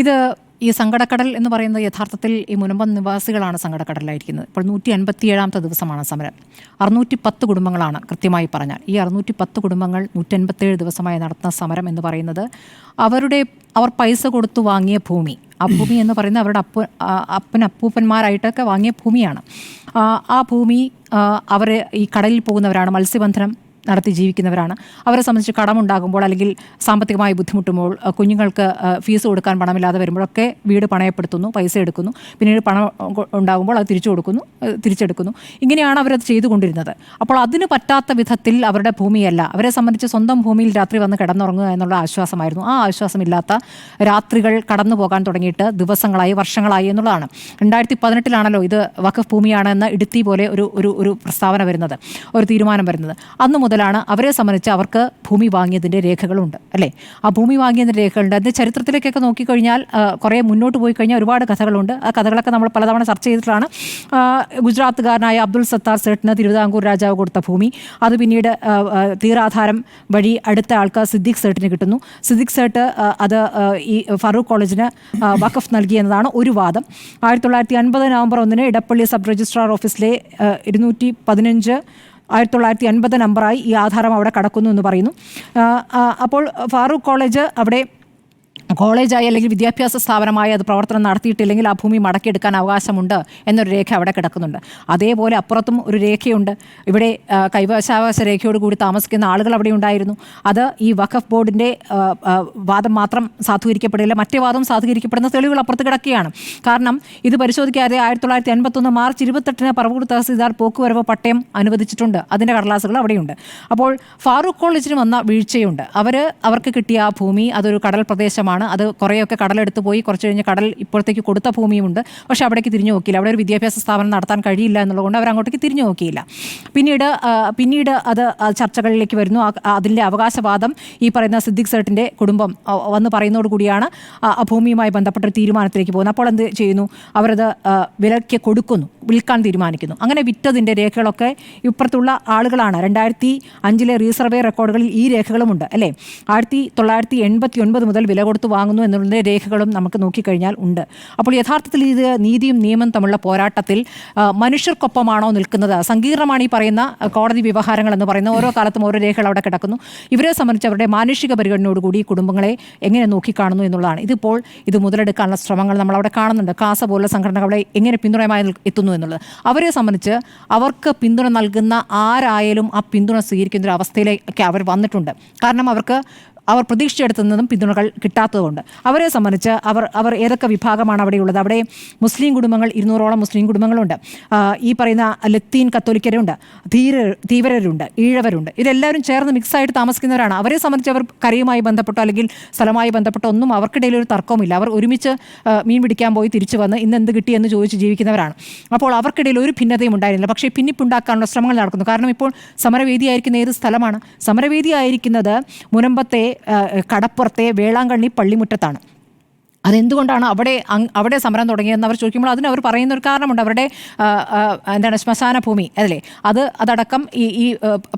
ഇത് ഈ സങ്കടക്കടൽ എന്ന് പറയുന്നത് യഥാർത്ഥത്തിൽ ഈ മുനമ്പം നിവാസികളാണ് സങ്കടക്കടലായിരിക്കുന്നത് ഇപ്പോൾ നൂറ്റി അൻപത്തിയേഴാമത്തെ ദിവസമാണ് സമരം. അറുന്നൂറ്റി പത്ത് കുടുംബങ്ങളാണ് കൃത്യമായി പറഞ്ഞാൽ. ഈ അറുന്നൂറ്റി പത്ത് കുടുംബങ്ങൾ നൂറ്റൻപത്തേഴ് ദിവസമായി നടത്തുന്ന സമരം എന്ന് പറയുന്നത് അവരുടെ അവർ പൈസ കൊടുത്തു വാങ്ങിയ ഭൂമി. ആ ഭൂമി എന്ന് പറയുന്നത് അവരുടെ അപ്പു അപ്പൻ അപ്പൂപ്പന്മാരായിട്ടൊക്കെ വാങ്ങിയ ഭൂമിയാണ്. ആ ഭൂമി അവർ ഈ കടലിൽ പോകുന്നവരാണ് മത്സ്യബന്ധനം നടത്തി ജീവിക്കുന്നവരാണ്. അവരെ സംബന്ധിച്ച് കടമുണ്ടാകുമ്പോൾ അല്ലെങ്കിൽ സാമ്പത്തികമായി ബുദ്ധിമുട്ടുമ്പോൾ കുഞ്ഞുങ്ങൾക്ക് ഫീസ് കൊടുക്കാൻ പണമില്ലാതെ വരുമ്പോഴൊക്കെ വീട് പണയപ്പെടുത്തുന്നു പൈസ എടുക്കുന്നു. പിന്നീട് പണം ഉണ്ടാകുമ്പോൾ അത് തിരിച്ചു കൊടുക്കുന്നു തിരിച്ചെടുക്കുന്നു. ഇങ്ങനെയാണ് അവരത് ചെയ്തുകൊണ്ടിരുന്നത്. അപ്പോൾ അതിന് പറ്റാത്ത വിധത്തിൽ അവരുടെ ഭൂമിയല്ല. അവരെ സംബന്ധിച്ച് സ്വന്തം ഭൂമിയിൽ രാത്രി വന്ന് കിടന്നുറങ്ങുക എന്നുള്ള ആശ്വാസമായിരുന്നു. ആ ആശ്വാസമില്ലാത്ത രാത്രികൾ കടന്നു പോകാൻ തുടങ്ങിയിട്ട് ദിവസങ്ങളായി വർഷങ്ങളായി എന്നുള്ളതാണ്. രണ്ടായിരത്തി പതിനെട്ടിലാണല്ലോ ഇത് വഖഫ് ഭൂമിയാണ് എന്ന ഇടുത്തി പോലെ ഒരു ഒരു ഒരു പ്രസ്താവന വരുന്നത് ഒരു തീരുമാനം വരുന്നത്. അന്ന് മുതലാണ് അവരെ സംബന്ധിച്ച് അവർക്ക് ഭൂമി വാങ്ങിയതിന്റെ രേഖകളുണ്ട് അല്ലേ? ആ ഭൂമി വാങ്ങിയതിന്റെ രേഖകളുണ്ട്. അതിന്റെ ചരിത്രത്തിലേക്കൊക്കെ നോക്കിക്കഴിഞ്ഞാൽ കുറേ മുന്നോട്ട് പോയി കഴിഞ്ഞാൽ ഒരുപാട് കഥകളുണ്ട്. ആ കഥകളൊക്കെ നമ്മൾ പലതവണ ചർച്ച ചെയ്തിട്ടാണ് ഗുജറാത്തുകാരനായ അബ്ദുൾ സത്താർ സേട്ടിന് തിരുവിതാംകൂർ രാജാവ് കൊടുത്ത ഭൂമി. അത് പിന്നീട് തീരാധാരം വഴി അടുത്ത ആൾക്ക് സിദ്ദിഖ് സേട്ടിന് കിട്ടുന്നു. സിദ്ദിഖ് സേട്ട് അത് ഈ ഫറൂഖ് കോളേജിന് വഖഫ് നൽകി എന്നതാണ് ഒരു വാദം. ആയിരത്തി തൊള്ളായിരത്തി അൻപത് നവംബർ ഒന്നിന് ഇടപ്പള്ളി സബ് രജിസ്ട്രാർ ഓഫീസിലെ ഇരുന്നൂറ്റി പതിനഞ്ച് ആയിരത്തി തൊള്ളായിരത്തി എൺപത് നമ്പറായി ഈ ആധാരം അവിടെ കടക്കുന്നു എന്ന് പറയുന്നു. അപ്പോൾ ഫാറൂഖ് കോളേജ് അവിടെ കോളേജായി അല്ലെങ്കിൽ വിദ്യാഭ്യാസ സ്ഥാപനമായി അത് പ്രവർത്തനം നടത്തിയിട്ടില്ലെങ്കിൽ ആ ഭൂമി മടക്കിയെടുക്കാൻ അവകാശമുണ്ട് എന്നൊരു രേഖ അവിടെ കിടക്കുന്നുണ്ട്. അതേപോലെ അപ്പുറത്തും ഒരു രേഖയുണ്ട്. ഇവിടെ കൈവശാവകാശ രേഖയോട് കൂടി താമസിക്കുന്ന ആളുകൾ അവിടെ ഉണ്ടായിരുന്നു. അത് ഈ വഖഫ് ബോർഡിന്റെ വാദം മാത്രം സാധൂകരിക്കപ്പെടില്ല മറ്റേ വാദം സാധൂകരിക്കപ്പെടുന്ന തെളിവുകൾ അപ്പുറത്ത് കിടക്കുകയാണ്. കാരണം ഇത് പരിശോധിക്കാതെ ആയിരത്തി തൊള്ളായിരത്തി എൺപത്തൊന്ന് മാർച്ച് ഇരുപത്തെട്ടിന് പറവൂർ തഹസീൽദാർ പോക്കുവരവ് പട്ടയം അനുവദിച്ചിട്ടുണ്ട്. അതിന്റെ കടലാസുകൾ അവിടെയുണ്ട്. അപ്പോൾ ഫാറൂഖ് കോളേജിന് വന്ന വീഴ്ചയുണ്ട്. അവർ അവർക്ക് കിട്ടിയ ആ ഭൂമി അതൊരു കടൽ പ്രദേശമാണ് അത് കുറേയൊക്കെ കടലെടുത്ത് പോയി കുറച്ച് കഴിഞ്ഞ് കടൽ ഇപ്പോഴത്തേക്ക് കൊടുത്ത ഭൂമിയുമുണ്ട്. പക്ഷെ അവിടേക്ക് തിരിഞ്ഞു നോക്കിയില്ല. അവിടെ ഒരു വിദ്യാഭ്യാസ സ്ഥാപനം നടത്താൻ കഴിയില്ല എന്നുള്ളതുകൊണ്ട് അവർ അങ്ങോട്ടേക്ക് തിരിഞ്ഞു നോക്കിയില്ല. പിന്നീട് പിന്നീട് അത് ചർച്ചകളിലേക്ക് വരുന്നു. അതിന്റെ അവകാശവാദം ഈ പറയുന്ന സിദ്ദിഖ് സേട്ടിന്റെ കുടുംബം വന്ന് പറയുന്നതോട് കൂടിയാണ് ആ ഭൂമിയുമായി ബന്ധപ്പെട്ട ഒരു തീരുമാനത്തിലേക്ക് പോകുന്നത്. അപ്പോൾ എന്ത് ചെയ്യുന്നു? അവരത് വിലയ്ക്ക് കൊടുക്കുന്നു വിൽക്കാൻ തീരുമാനിക്കുന്നു. അങ്ങനെ വിറ്റതിന്റെ രേഖകളൊക്കെ ഇപ്പുറത്തുള്ള ആളുകളാണ്. രണ്ടായിരത്തി അഞ്ചിലെ റീസർവേ റെക്കോർഡുകളിൽ ഈ രേഖകളുമുണ്ട് അല്ലേ? ആയിരത്തി തൊള്ളായിരത്തി എൺപത്തി ഒൻപത് മുതൽ വില കൊടുത്ത് വാങ്ങുന്നു എന്നുള്ളതിന്റെ രേഖകളും നമുക്ക് നോക്കിക്കഴിഞ്ഞാൽ ഉണ്ട്. അപ്പോൾ യഥാർത്ഥത്തിൽ ഇത് നീതിയും നിയമം തമ്മിലുള്ള പോരാട്ടത്തിൽ മനുഷ്യർക്കൊപ്പമാണോ നിൽക്കുന്നത്? സങ്കീർണമാണ് ഈ പറയുന്ന കോടതി വ്യവഹാരങ്ങൾ എന്ന് പറയുന്ന ഓരോ കാലത്തും ഓരോ രേഖകൾ അവിടെ കിടക്കുന്നു. ഇവരെ സംബന്ധിച്ച് അവരുടെ മാനുഷിക പരിഗണനയോടുകൂടി കുടുംബങ്ങളെ എങ്ങനെ നോക്കിക്കാണുന്നു എന്നുള്ളതാണ്. ഇതിപ്പോൾ ഇത് മുതലെടുക്കാനുള്ള ശ്രമങ്ങൾ നമ്മൾ അവിടെ കാണുന്നുണ്ട്. കാസ പോലുള്ള സംഘടനകളെ എങ്ങനെ പിന്തുണയുമായി എത്തുന്നു എന്നുള്ളത്. അവരെ സംബന്ധിച്ച് അവർക്ക് പിന്തുണ നൽകുന്ന ആരായാലും ആ പിന്തുണ സ്വീകരിക്കുന്ന ഒരു അവസ്ഥയിലേക്ക് അവർ വന്നിട്ടുണ്ട്. കാരണം അവർക്ക് അവർ പ്രതീക്ഷിച്ചെടുത്തുന്നതും പിന്തുണകൾ കിട്ടാത്തതുകൊണ്ട്. അവരെ സംബന്ധിച്ച് അവർ അവർ ഏതൊക്കെ വിഭാഗമാണ് അവിടെയുള്ളത്? അവിടെ മുസ്ലിം കുടുംബങ്ങൾ ഇരുന്നൂറോളം മുസ്ലിം കുടുംബങ്ങളുണ്ട്. ഈ പറയുന്ന ലത്തീൻ കത്തോലിക്കരുണ്ട് ധീര ധീവരരുണ്ട് ഈഴവരുണ്ട്. ഇതെല്ലാവരും ചേർന്ന് മിക്സായിട്ട് താമസിക്കുന്നവരാണ്. അവരെ സംബന്ധിച്ച് അവർ കരയുമായി ബന്ധപ്പെട്ടോ അല്ലെങ്കിൽ സ്ഥലമായി ബന്ധപ്പെട്ടോ ഒന്നും അവർക്കിടയിൽ ഒരു തർക്കവുമില്ല. അവർ ഒരുമിച്ച് മീൻ പിടിക്കാൻ പോയി തിരിച്ചു വന്ന് ഇന്ന് എന്ത് കിട്ടി എന്ന് ചോദിച്ച് ജീവിക്കുന്നവരാണ്. അപ്പോൾ അവർക്കിടയിൽ ഒരു ഭിന്നതയും ഉണ്ടായിരുന്നില്ല. പക്ഷേ ഭിന്നിപ്പുണ്ടാക്കാനുള്ള ശ്രമങ്ങൾ നടക്കുന്നു. കാരണം ഇപ്പോൾ സമരവേദിയായിരിക്കുന്ന ഏത് സ്ഥലമാണ്? സമരവേദിയായിരിക്കുന്നത് മുനമ്പത്തെ കടപ്പുറത്തെ വേളാങ്കണ്ണി പള്ളിമുറ്റത്താണ്. അതെന്തുകൊണ്ടാണ് അവിടെ അവിടെ സമരം തുടങ്ങിയതെന്ന് അവർ ചോദിക്കുമ്പോൾ അതിന് അവർ പറയുന്ന ഒരു കാരണമുണ്ട്. അവരുടെ എന്താണ് ശ്മശാന ഭൂമി അല്ലേ? അത് അതടക്കം ഈ ഈ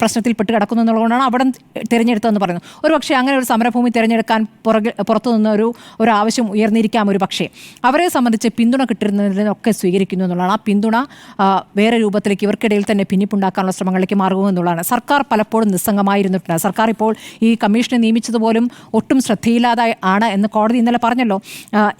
പ്രശ്നത്തിൽ പെട്ട് കിടക്കുന്നു എന്നുള്ളതുകൊണ്ടാണ് അവിടെ തിരഞ്ഞെടുത്തതെന്ന് പറയുന്നു ഒരു പക്ഷേ അങ്ങനെ ഒരു സമരഭൂമി തിരഞ്ഞെടുക്കാൻ പുറകെ പുറത്തു നിന്ന് ഒരു ഒരു ആവശ്യം ഉയർന്നിരിക്കാം ഒരു പക്ഷേ. അവരെ സംബന്ധിച്ച് പിന്തുണ കിട്ടുന്നതിനൊക്കെ സ്വീകരിക്കുന്നു എന്നുള്ളതാണ്. ആ പിന്തുണ വേറെ രൂപത്തിലേക്ക് ഇവർക്കിടയിൽ തന്നെ ഭിന്നിപ്പുണ്ടാക്കാനുള്ള ശ്രമങ്ങളിലേക്ക് മാറുമെന്നുള്ളതാണ് സർക്കാർ പലപ്പോഴും നിസ്സംഗമായിരുന്നിട്ടുണ്ട്. സർക്കാർ ഇപ്പോൾ ഈ കമ്മീഷനെ നിയമിച്ചതുപോലും ഒട്ടും ശ്രദ്ധയില്ലാതെ ആണ് എന്ന് കോടതി ഇന്നലെ പറഞ്ഞല്ലോ.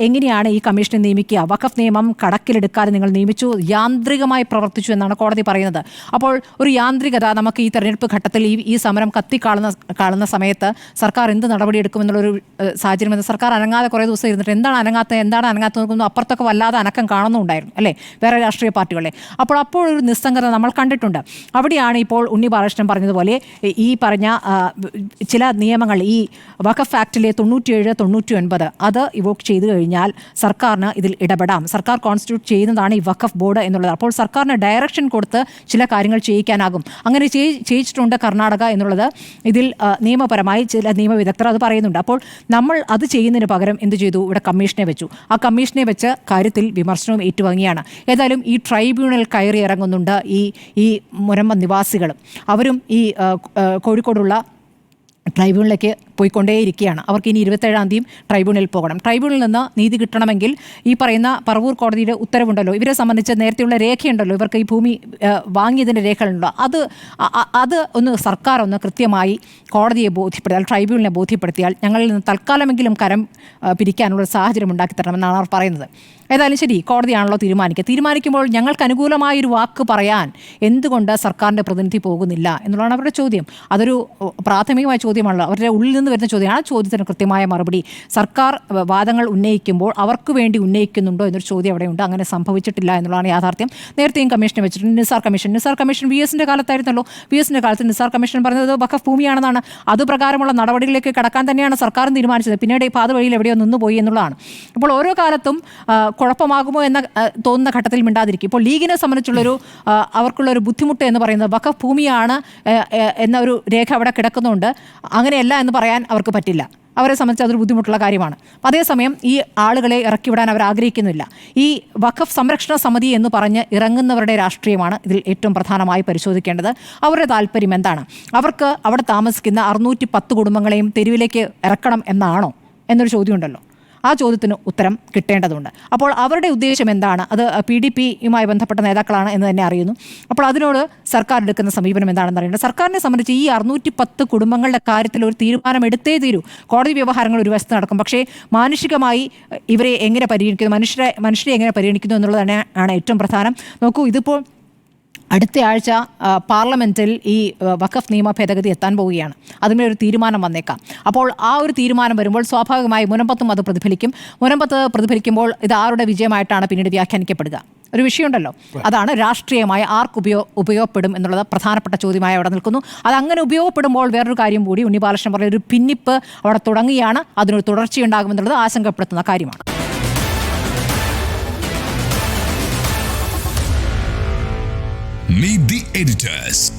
എങ്ങനെയാണ് ഈ കമ്മീഷനെ നിയമിക്കുക? വഖഫ് നിയമം കടക്കിലെടുക്കാതെ നിങ്ങൾ നിയമിച്ചു യാന്ത്രികമായി പ്രവർത്തിച്ചു എന്നാണ് കോടതി പറയുന്നത്. അപ്പോൾ ഒരു യാന്ത്രികത നമുക്ക് ഈ തെരഞ്ഞെടുപ്പ് ഘട്ടത്തിൽ ഈ ഈ സമരം കത്തിക്കാളുന്ന കാണുന്ന സമയത്ത് സർക്കാർ എന്ത് നടപടിയെടുക്കുമെന്നുള്ളൊരു സാഹചര്യം എന്ന് സർക്കാർ അനങ്ങാതെ കുറേ ദിവസം ഇരുന്നിട്ട് എന്താണ് അനങ്ങാത്തത് എന്താണ് അനങ്ങാത്തത് നോക്കുന്നു അപ്പുറത്തൊക്കെ വല്ലാതെ അനക്കം കാണുന്നുണ്ടായിരുന്നു അല്ലേ? വേറെ രാഷ്ട്രീയ പാർട്ടികളെ. അപ്പോൾ അപ്പോൾ ഒരു നിസ്സംഗത നമ്മൾ കണ്ടിട്ടുണ്ട്. അവിടെയാണ് ഇപ്പോൾ ഉണ്ണി ബാലകൃഷ്ണൻ പറഞ്ഞതുപോലെ ഈ പറഞ്ഞ ചില നിയമങ്ങൾ ഈ വഖഫ് ആക്ടിലെ തൊണ്ണൂറ്റിയേഴ് തൊണ്ണൂറ്റി ഒൻപത് അത് ഇവോക്ക് ചെയ്തു കഴിഞ്ഞാൽ സർക്കാരിന് ഇതിൽ ഇടപെടാം. സർക്കാർ കോൺസ്റ്റിറ്റ്യൂട്ട് ചെയ്യുന്നതാണ് ഈ വഖഫ് ബോർഡ് എന്നുള്ളത്. അപ്പോൾ സർക്കാരിന് ഡയറക്ഷൻ കൊടുത്ത് ചില കാര്യങ്ങൾ ചെയ്യിക്കാനാകും. അങ്ങനെ ചെയ്- ചെയ്യിച്ചിട്ടുണ്ട് കർണാടക എന്നുള്ളത്. ഇതിൽ നിയമപരമായി ചില നിയമവിദഗ്ധർ അത് പറയുന്നുണ്ട്. അപ്പോൾ നമ്മൾ അത് ചെയ്യുന്നതിന് പകരം എന്ത് ചെയ്തു? ഇവിടെ കമ്മീഷനെ വെച്ചു. ആ കമ്മീഷനെ വെച്ച് കാര്യത്തിൽ വിമർശനവും ഏറ്റുവാങ്ങിയാണ്. ഏതായാലും ഈ ട്രൈബ്യൂണൽ കയറി ഇറങ്ങുന്നുണ്ട് ഈ ഈ മുരമ്മ നിവാസികളും. അവരും ഈ കോഴിക്കോടുള്ള ട്രൈബ്യൂണലിലേക്ക് പോയിക്കൊണ്ടേയിരിക്കുകയാണ്. അവർക്ക് ഇനി ഇരുപത്തേഴാം തീയതി ട്രൈബ്യൂണലിൽ പോകണം. ട്രൈബ്യൂണലിൽ നിന്ന് നീതി കിട്ടണമെങ്കിൽ ഈ പറയുന്ന പറവൂർ കോടതിയുടെ ഉത്തരവുണ്ടല്ലോ. ഇവരെ സംബന്ധിച്ച് നേരത്തെയുള്ള രേഖയുണ്ടല്ലോ. ഇവർക്ക് ഈ ഭൂമി വാങ്ങിയതിന്റെ രേഖകളുണ്ടോ അത് അത് ഒന്ന് സർക്കാർ ഒന്ന് കൃത്യമായി കോടതിയെ ബോധ്യപ്പെടുത്തിയാൽ ട്രൈബ്യൂണലിനെ ബോധ്യപ്പെടുത്തിയാൽ ഞങ്ങളിൽ നിന്ന് തൽക്കാലമെങ്കിലും കരം പിരിക്കാനുള്ള സാഹചര്യം ഉണ്ടാക്കി തരണമെന്നാണ് അവർ പറയുന്നത്. ഏതായാലും ശരി കോടതിയാണല്ലോ തീരുമാനിക്കുക. തീരുമാനിക്കുമ്പോൾ ഞങ്ങൾക്ക് അനുകൂലമായൊരു വാക്ക് പറയാൻ എന്തുകൊണ്ട് സർക്കാരിന്റെ പ്രതിനിധി പോകുന്നില്ല എന്നുള്ളതാണ് അവരുടെ ചോദ്യം. അതൊരു പ്രാഥമികമായ ചോദ്യമാണല്ലോ. അവരുടെ ഉള്ളിൽ നിന്ന് വരുന്ന ചോദ്യമാണ്. ആ ചോദ്യത്തിന് കൃത്യമായ മറുപടി. സർക്കാർ വാദങ്ങൾ ഉന്നയിക്കുമ്പോൾ അവർക്ക് വേണ്ടി ഉന്നയിക്കുന്നുണ്ടോ എന്നൊരു ചോദ്യം അവിടെയുണ്ട്. അങ്ങനെ സംഭവിച്ചിട്ടില്ല എന്നുള്ളതാണ് യാഥാർത്ഥ്യം. നേരത്തെയും കമ്മീഷനെ വെച്ചിട്ടുണ്ട്. Nisar commission. Nisar commission V എസിന്റെ കാലത്തായിരുന്നല്ലോ. വി എസിന്റെ കാലത്ത് നിസാർ കമ്മീഷൻ പറഞ്ഞത് വഖഫ് ഭൂമിയാണെന്നാണ്. അത് പ്രകാരമുള്ള നടപടികളിലേക്ക് കടക്കാൻ തന്നെയാണ് സർക്കാർ തീരുമാനിച്ചത്. പിന്നീട് ഈ പാത വഴിയിൽ എവിടെയോ നിന്നുപോയി എന്നുള്ളതാണ്. അപ്പോൾ ഓരോ കാലത്തും കുഴപ്പമാകുമോ എന്ന തോന്നുന്ന ഘട്ടത്തിൽ മിണ്ടാതിരിക്കും. ഇപ്പോൾ ലീഗിനെ സംബന്ധിച്ചുള്ളൊരു അവർക്കുള്ള ഒരു ബുദ്ധിമുട്ട് എന്ന് പറയുന്നത് വഖഫ് ഭൂമിയാണ് എന്ന ഒരു രേഖ അവിടെ കിടക്കുന്നുണ്ട്. അങ്ങനെയല്ല എന്ന് പറയാൻ അവർക്ക് പറ്റില്ല. അവരെ സംബന്ധിച്ച് അതൊരു ബുദ്ധിമുട്ടുള്ള കാര്യമാണ്. അതേസമയം ഈ ആളുകളെ ഇറക്കിവിടാൻ അവർ ആഗ്രഹിക്കുന്നില്ല. ഈ വഖഫ് സംരക്ഷണ സമിതി എന്ന് പറഞ്ഞ് ഇറങ്ങുന്നവരുടെ രാഷ്ട്രീയമാണ് ഇതിൽ ഏറ്റവും പ്രധാനമായി പരിശോധിക്കേണ്ടത്. അവരുടെ താല്പര്യം എന്താണ്? അവർക്ക് അവിടെ താമസിക്കുന്ന അറുന്നൂറ്റി പത്ത് കുടുംബങ്ങളെയും തെരുവിലേക്ക് ഇറക്കണം എന്നാണോ? എന്നൊരു ചോദ്യമുണ്ടല്ലോ. ആ ചോദ്യത്തിന് ഉത്തരം കിട്ടേണ്ടതുണ്ട്. അപ്പോൾ അവരുടെ ഉദ്ദേശം എന്താണ്? അത് പി ഡി പിയുമായി ബന്ധപ്പെട്ട നേതാക്കളാണ് എന്ന് തന്നെ അറിയുന്നു. അപ്പോൾ അതിനോട് സർക്കാർ എടുക്കുന്ന സമീപനം എന്താണെന്ന് അറിയേണ്ടത്? സർക്കാരിനെ സംബന്ധിച്ച് ഈ അറുന്നൂറ്റി പത്ത് കുടുംബങ്ങളുടെ കാര്യത്തിൽ ഒരു തീരുമാനം എടുത്തേ തീരൂ. കോടതി വ്യവഹാരങ്ങൾ ഒരു വശത്ത് നടക്കും. പക്ഷേ മാനുഷികമായി ഇവരെ എങ്ങനെ പരിഗണിക്കുന്നു? മനുഷ്യരെ മനുഷ്യരെ എങ്ങനെ പരിഗണിക്കുന്നു എന്നുള്ളത് തന്നെ ആണ് ഏറ്റവും പ്രധാനം. നോക്കൂ ഇതിപ്പോൾ അടുത്ത ആഴ്ച പാർലമെന്റിൽ ഈ വഖഫ് നിയമ ഭേദഗതി എത്താൻ പോവുകയാണ്. അതിന്മേൽ ഒരു തീരുമാനം വന്നേക്കാം. അപ്പോൾ ആ ഒരു തീരുമാനം വരുമ്പോൾ സ്വാഭാവികമായി മുനമ്പത്തും അത് പ്രതിഫലിക്കും. മുനമ്പത്ത് പ്രതിഫലിക്കുമ്പോൾ ഇത് ആരുടെ വിജയമായിട്ടാണ് പിന്നീട് വ്യാഖ്യാനിക്കപ്പെടുക? ഒരു വിഷയമുണ്ടല്ലോ. അതാണ് രാഷ്ട്രീയമായി ആർക്ക് ഉപയോ ഉപയോഗപ്പെടും എന്നുള്ളത് പ്രധാനപ്പെട്ട ചോദ്യമായി അവിടെ നിൽക്കുന്നു. അത് അങ്ങനെ ഉപയോഗപ്പെടുമ്പോൾ വേറൊരു കാര്യം കൂടി ഉണ്ണി ബാലകൃഷ്ണൻ പറഞ്ഞ ഒരു പിന്നിപ്പ് അവിടെ തുടങ്ങുകയാണ്. അതിനൊരു തുടർച്ചയുണ്ടാകുമെന്നുള്ളത് ആശങ്കപ്പെടുത്തുന്ന കാര്യമാണ്. Meet the editors.